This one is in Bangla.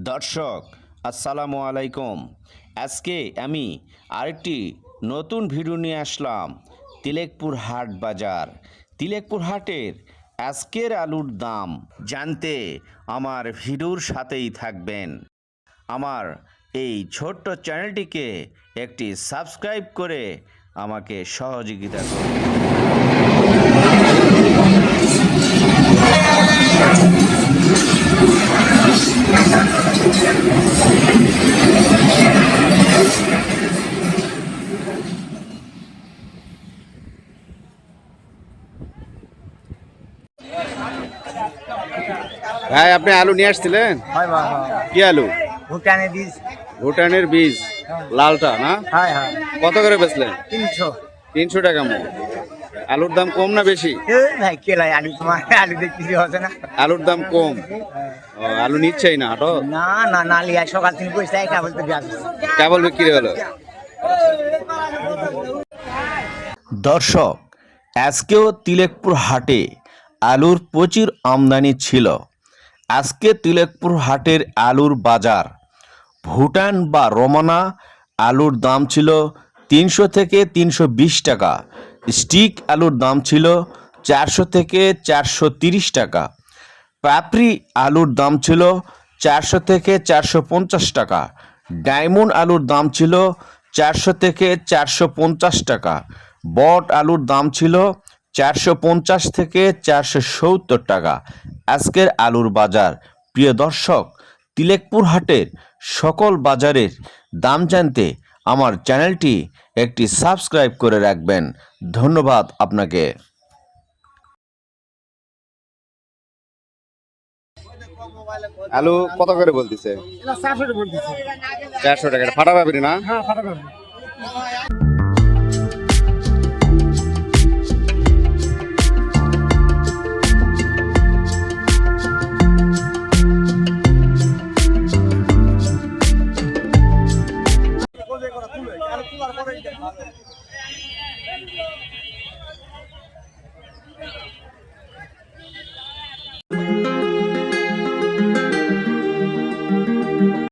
দর্শক, আসসালামু আলাইকুম। আজকে আমি আরেকটি নতুন ভিডিও নিয়ে আসলাম, তিলেকপুর হাট বাজার। তিলেকপুর হাটের আজকের আলুর দাম জানতে আমার ভিডিওর সাথেই থাকবেন। আমার এই ছোট্ট চ্যানেলটিকে একটি সাবস্ক্রাইব করে আমাকে সহযোগিতা করুন। ভাই আপনি আলু নিয়ে আসছিলেন? হয় হয় হয়। কি আলু? ভুটানের বীজ। ভুটানের বীজ। লালটা না? হয় হয়। কত করে বেচলেন? তিনশো। তিনশো টাকা মন। আলুর দাম কম না বেশি? এ ভাই কেলাই আলু তোমার আলু দেখতেছি হচ্ছে না? আলুর দাম কম। ও, আলু নিচ্ছেই না হাটো না না না লিয়া সকাল থেকে বসে থাকে কেবল তো কেবল বিক্রি হলো। দর্শক আজকেও তিলেকপুর হাটে আলুর প্রচুর আমদানি ছিল। আজকে তিলেকপুর হাটের আলুর বাজার। ভুটান বা রমনা আলুর দাম ছিল তিনশো থেকে তিনশো বিশ টাকা। স্টিক আলুর দাম ছিল চারশো থেকে চারশো তিরিশ টাকা। পাপড়ি আলুর দাম ছিল চারশো থেকে চারশো পঞ্চাশ টাকা। ডায়মন্ড আলুর দাম ছিল চারশো থেকে চারশো পঞ্চাশ টাকা। বট আলুর দাম ছিল চারশো পঞ্চাশ থেকে চারশো সত্তর টাকা। আজকের আলুর বাজার। প্রিয় দর্শক তিলেকপুর হাটের সকল বাজারের দাম জানতে আমার চ্যানেলটি একটি সাবস্ক্রাইব করে রাখবেন। ধন্যবাদ আপনাকে। আলু কত করে বলতেছে? চারশো টাকা ফাটা পাবি না? হ্যাঁ ফাটা